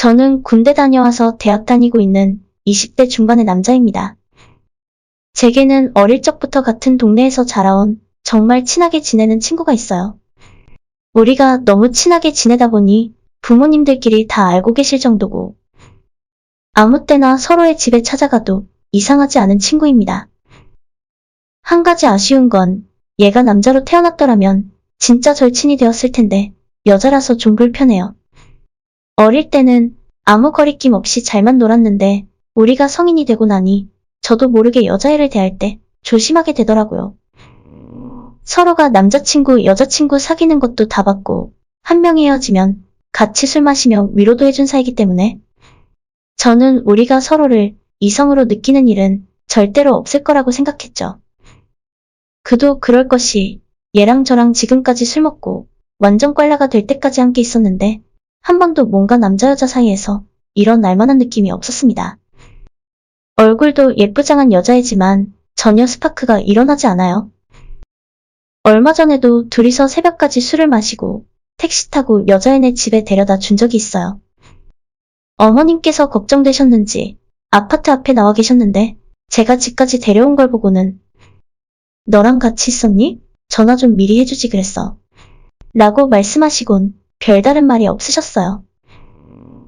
저는 군대 다녀와서 대학 다니고 있는 20대 중반의 남자입니다. 제게는 어릴 적부터 같은 동네에서 자라온 정말 친하게 지내는 친구가 있어요. 우리가 너무 친하게 지내다 보니 부모님들끼리 다 알고 계실 정도고 아무 때나 서로의 집에 찾아가도 이상하지 않은 친구입니다. 한 가지 아쉬운 건 얘가 남자로 태어났더라면 진짜 절친이 되었을 텐데 여자라서 좀 불편해요. 어릴 때는 아무 거리낌 없이 잘만 놀았는데 우리가 성인이 되고 나니 저도 모르게 여자애를 대할 때 조심하게 되더라고요. 서로가 남자친구, 여자친구 사귀는 것도 다 봤고 한 명이 헤어지면 같이 술 마시며 위로도 해준 사이기 때문에 저는 우리가 서로를 이성으로 느끼는 일은 절대로 없을 거라고 생각했죠. 그도 그럴 것이 얘랑 저랑 지금까지 술 먹고 완전 꽐라가 될 때까지 함께 있었는데 한 번도 뭔가 남자 여자 사이에서 이런 알만한 느낌이 없었습니다. 얼굴도 예쁘장한 여자이지만 전혀 스파크가 일어나지 않아요. 얼마 전에도 둘이서 새벽까지 술을 마시고 택시 타고 여자애네 집에 데려다 준 적이 있어요. 어머님께서 걱정되셨는지 아파트 앞에 나와 계셨는데 제가 집까지 데려온 걸 보고는 너랑 같이 있었니? 전화 좀 미리 해주지 그랬어. 라고 말씀하시곤 별다른 말이 없으셨어요.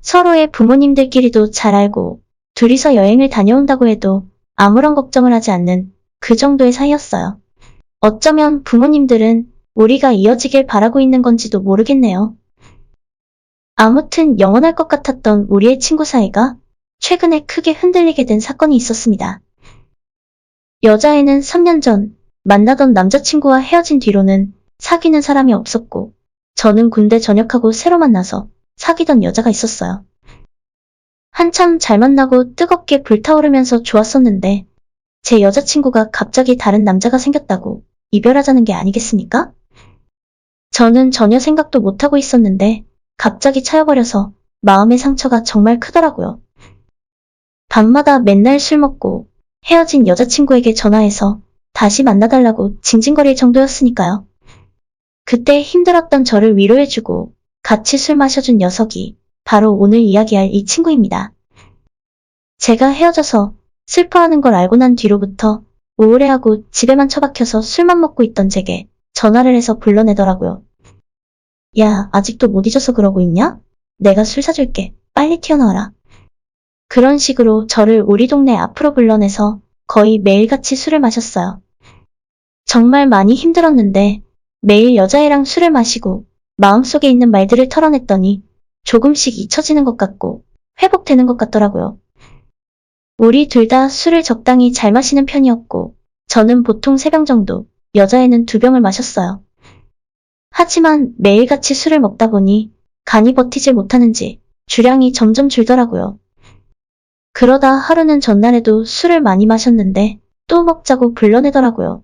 서로의 부모님들끼리도 잘 알고 둘이서 여행을 다녀온다고 해도 아무런 걱정을 하지 않는 그 정도의 사이였어요. 어쩌면 부모님들은 우리가 이어지길 바라고 있는 건지도 모르겠네요. 아무튼 영원할 것 같았던 우리의 친구 사이가 최근에 크게 흔들리게 된 사건이 있었습니다. 여자애는 3년 전 만나던 남자친구와 헤어진 뒤로는 사귀는 사람이 없었고 저는 군대 전역하고 새로 만나서 사귀던 여자가 있었어요. 한참 잘 만나고 뜨겁게 불타오르면서 좋았었는데 제 여자친구가 갑자기 다른 남자가 생겼다고 이별하자는 게 아니겠습니까? 저는 전혀 생각도 못하고 있었는데 갑자기 차여버려서 마음의 상처가 정말 크더라고요. 밤마다 맨날 술 먹고 헤어진 여자친구에게 전화해서 다시 만나달라고 징징거릴 정도였으니까요. 그때 힘들었던 저를 위로해주고 같이 술 마셔준 녀석이 바로 오늘 이야기할 이 친구입니다. 제가 헤어져서 슬퍼하는 걸 알고 난 뒤로부터 우울해하고 집에만 처박혀서 술만 먹고 있던 제게 전화를 해서 불러내더라고요. 야, 아직도 못 잊어서 그러고 있냐? 내가 술 사줄게. 빨리 튀어나와라. 그런 식으로 저를 우리 동네 앞으로 불러내서 거의 매일같이 술을 마셨어요. 정말 많이 힘들었는데 매일 여자애랑 술을 마시고 마음속에 있는 말들을 털어냈더니 조금씩 잊혀지는 것 같고 회복되는 것 같더라고요. 우리 둘 다 술을 적당히 잘 마시는 편이었고 저는 보통 3병 정도, 여자애는 2병을 마셨어요. 하지만 매일같이 술을 먹다 보니 간이 버티질 못하는지 주량이 점점 줄더라고요. 그러다 하루는 전날에도 술을 많이 마셨는데 또 먹자고 불러내더라고요.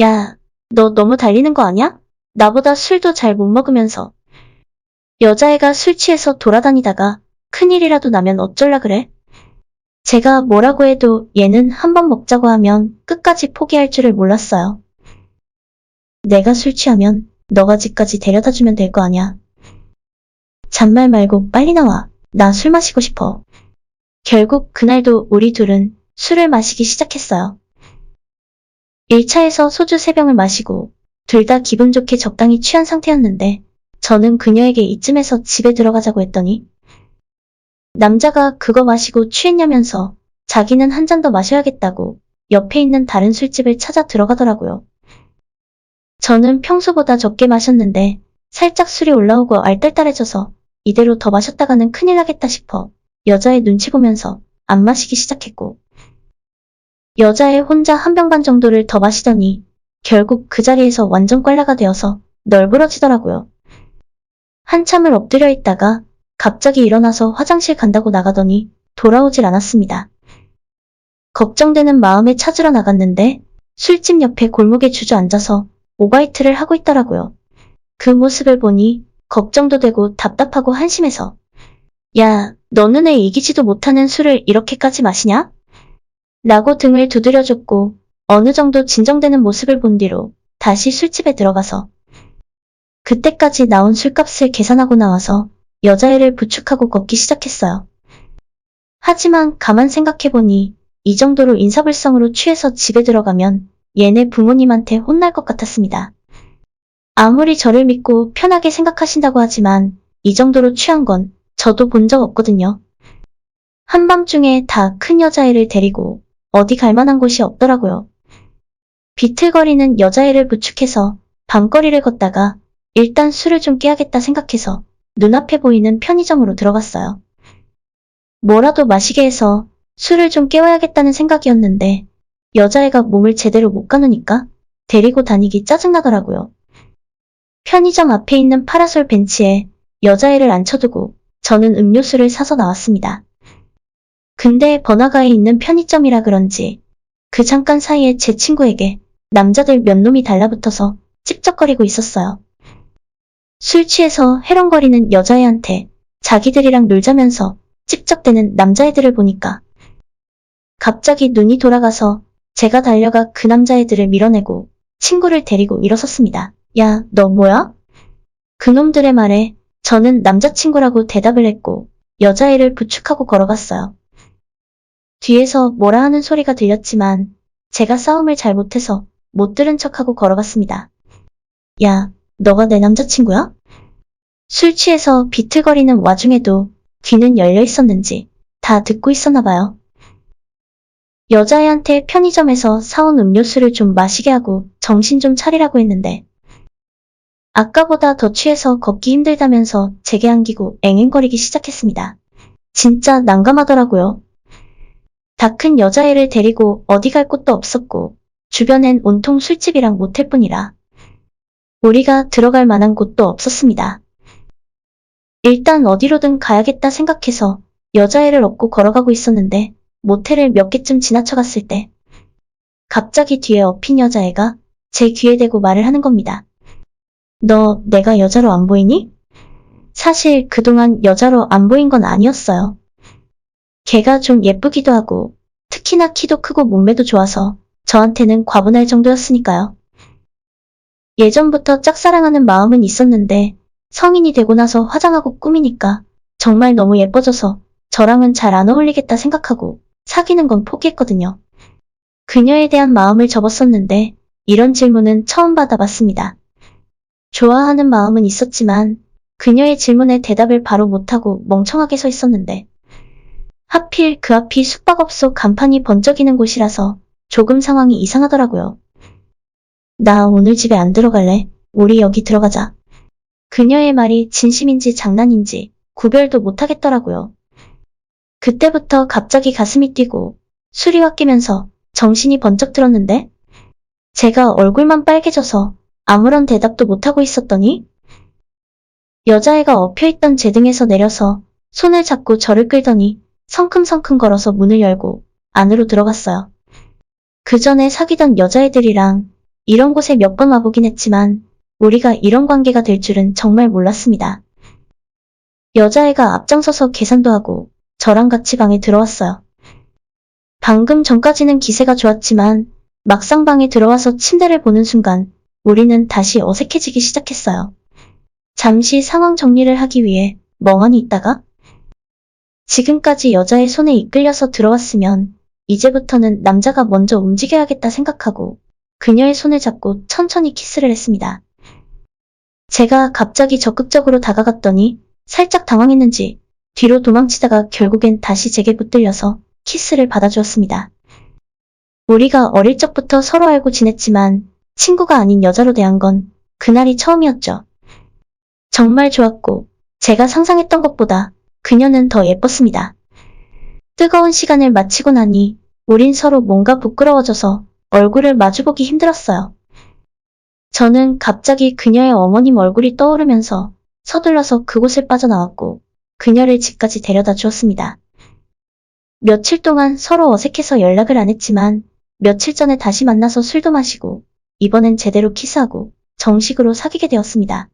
야, 너 너무 달리는 거 아니야? 나보다 술도 잘 못 먹으면서. 여자애가 술 취해서 돌아다니다가 큰일이라도 나면 어쩔라 그래? 제가 뭐라고 해도 얘는 한 번 먹자고 하면 끝까지 포기할 줄을 몰랐어요. 내가 술 취하면 너가 집까지 데려다 주면 될 거 아냐. 잔말 말고 빨리 나와. 나 술 마시고 싶어. 결국 그날도 우리 둘은 술을 마시기 시작했어요. 1차에서 소주 3병을 마시고 둘 다 기분 좋게 적당히 취한 상태였는데 저는 그녀에게 이쯤에서 집에 들어가자고 했더니 남자가 그거 마시고 취했냐면서 자기는 한 잔 더 마셔야겠다고 옆에 있는 다른 술집을 찾아 들어가더라고요. 저는 평소보다 적게 마셨는데 살짝 술이 올라오고 알딸딸해져서 이대로 더 마셨다가는 큰일 나겠다 싶어 여자의 눈치 보면서 안 마시기 시작했고 여자애 혼자 한 병 반 정도를 더 마시더니 결국 그 자리에서 완전 꽐라가 되어서 널브러지더라고요. 한참을 엎드려 있다가 갑자기 일어나서 화장실 간다고 나가더니 돌아오질 않았습니다. 걱정되는 마음에 찾으러 나갔는데 술집 옆에 골목에 주저앉아서 오바이트를 하고 있더라고요. 그 모습을 보니 걱정도 되고 답답하고 한심해서 야, 너는 애 이기지도 못하는 술을 이렇게까지 마시냐? 라고 등을 두드려줬고 어느 정도 진정되는 모습을 본 뒤로 다시 술집에 들어가서 그때까지 나온 술값을 계산하고 나와서 여자애를 부축하고 걷기 시작했어요. 하지만 가만 생각해보니 이 정도로 인사불성으로 취해서 집에 들어가면 얘네 부모님한테 혼날 것 같았습니다. 아무리 저를 믿고 편하게 생각하신다고 하지만 이 정도로 취한 건 저도 본 적 없거든요. 한밤중에 다 큰 여자애를 데리고 어디 갈 만한 곳이 없더라고요. 비틀거리는 여자애를 부축해서 밤거리를 걷다가 일단 술을 좀 깨야겠다 생각해서 눈앞에 보이는 편의점으로 들어갔어요. 뭐라도 마시게 해서 술을 좀 깨워야겠다는 생각이었는데 여자애가 몸을 제대로 못 가누니까 데리고 다니기 짜증나더라고요. 편의점 앞에 있는 파라솔 벤치에 여자애를 앉혀두고 저는 음료수를 사서 나왔습니다. 근데 번화가에 있는 편의점이라 그런지 그 잠깐 사이에 제 친구에게 남자들 몇 놈이 달라붙어서 찝쩍거리고 있었어요. 술 취해서 해롱거리는 여자애한테 자기들이랑 놀자면서 찝쩍대는 남자애들을 보니까 갑자기 눈이 돌아가서 제가 달려가 그 남자애들을 밀어내고 친구를 데리고 일어섰습니다. 야, 너 뭐야? 그놈들의 말에 저는 남자친구라고 대답을 했고 여자애를 부축하고 걸어갔어요. 뒤에서 뭐라 하는 소리가 들렸지만 제가 싸움을 잘 못해서 못 들은 척하고 걸어갔습니다. 야, 너가 내 남자친구야? 술 취해서 비틀거리는 와중에도 귀는 열려 있었는지 다 듣고 있었나 봐요. 여자애한테 편의점에서 사온 음료수를 좀 마시게 하고 정신 좀 차리라고 했는데 아까보다 더 취해서 걷기 힘들다면서 제게 안기고 앵앵거리기 시작했습니다. 진짜 난감하더라고요. 다 큰 여자애를 데리고 어디 갈 곳도 없었고 주변엔 온통 술집이랑 모텔뿐이라 우리가 들어갈 만한 곳도 없었습니다. 일단 어디로든 가야겠다 생각해서 여자애를 업고 걸어가고 있었는데 모텔을 몇 개쯤 지나쳐 갔을 때 갑자기 뒤에 업힌 여자애가 제 귀에 대고 말을 하는 겁니다. 너 내가 여자로 안 보이니? 사실 그동안 여자로 안 보인 건 아니었어요. 걔가 좀 예쁘기도 하고 특히나 키도 크고 몸매도 좋아서 저한테는 과분할 정도였으니까요. 예전부터 짝사랑하는 마음은 있었는데 성인이 되고 나서 화장하고 꾸미니까 정말 너무 예뻐져서 저랑은 잘 안 어울리겠다 생각하고 사귀는 건 포기했거든요. 그녀에 대한 마음을 접었었는데 이런 질문은 처음 받아봤습니다. 좋아하는 마음은 있었지만 그녀의 질문에 대답을 바로 못하고 멍청하게 서 있었는데 하필 그 앞이 숙박업소 간판이 번쩍이는 곳이라서 조금 상황이 이상하더라고요. 나 오늘 집에 안 들어갈래. 우리 여기 들어가자. 그녀의 말이 진심인지 장난인지 구별도 못하겠더라고요. 그때부터 갑자기 가슴이 뛰고 수리와 끼면서 정신이 번쩍 들었는데 제가 얼굴만 빨개져서 아무런 대답도 못하고 있었더니 여자애가 엎혀있던 제 등에서 내려서 손을 잡고 저를 끌더니 성큼성큼 걸어서 문을 열고 안으로 들어갔어요. 그 전에 사귀던 여자애들이랑 이런 곳에 몇 번 와보긴 했지만 우리가 이런 관계가 될 줄은 정말 몰랐습니다. 여자애가 앞장서서 계산도 하고 저랑 같이 방에 들어왔어요. 방금 전까지는 기세가 좋았지만 막상 방에 들어와서 침대를 보는 순간 우리는 다시 어색해지기 시작했어요. 잠시 상황 정리를 하기 위해 멍하니 있다가 지금까지 여자의 손에 이끌려서 들어왔으면 이제부터는 남자가 먼저 움직여야겠다 생각하고 그녀의 손을 잡고 천천히 키스를 했습니다. 제가 갑자기 적극적으로 다가갔더니 살짝 당황했는지 뒤로 도망치다가 결국엔 다시 제게 붙들려서 키스를 받아주었습니다. 우리가 어릴 적부터 서로 알고 지냈지만 친구가 아닌 여자로 대한 건 그날이 처음이었죠. 정말 좋았고 제가 상상했던 것보다 그녀는 더 예뻤습니다. 뜨거운 시간을 마치고 나니 우린 서로 뭔가 부끄러워져서 얼굴을 마주보기 힘들었어요. 저는 갑자기 그녀의 어머님 얼굴이 떠오르면서 서둘러서 그곳을 빠져나왔고 그녀를 집까지 데려다 주었습니다. 며칠 동안 서로 어색해서 연락을 안 했지만 며칠 전에 다시 만나서 술도 마시고 이번엔 제대로 키스하고 정식으로 사귀게 되었습니다.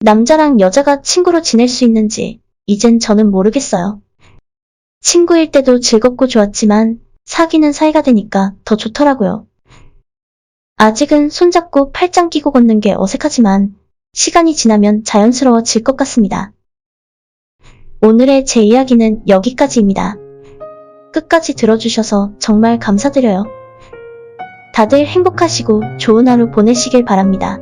남자랑 여자가 친구로 지낼 수 있는지 이젠 저는 모르겠어요. 친구일 때도 즐겁고 좋았지만 사귀는 사이가 되니까 더 좋더라고요. 아직은 손잡고 팔짱 끼고 걷는 게 어색하지만 시간이 지나면 자연스러워질 것 같습니다. 오늘의 제 이야기는 여기까지입니다. 끝까지 들어주셔서 정말 감사드려요. 다들 행복하시고 좋은 하루 보내시길 바랍니다.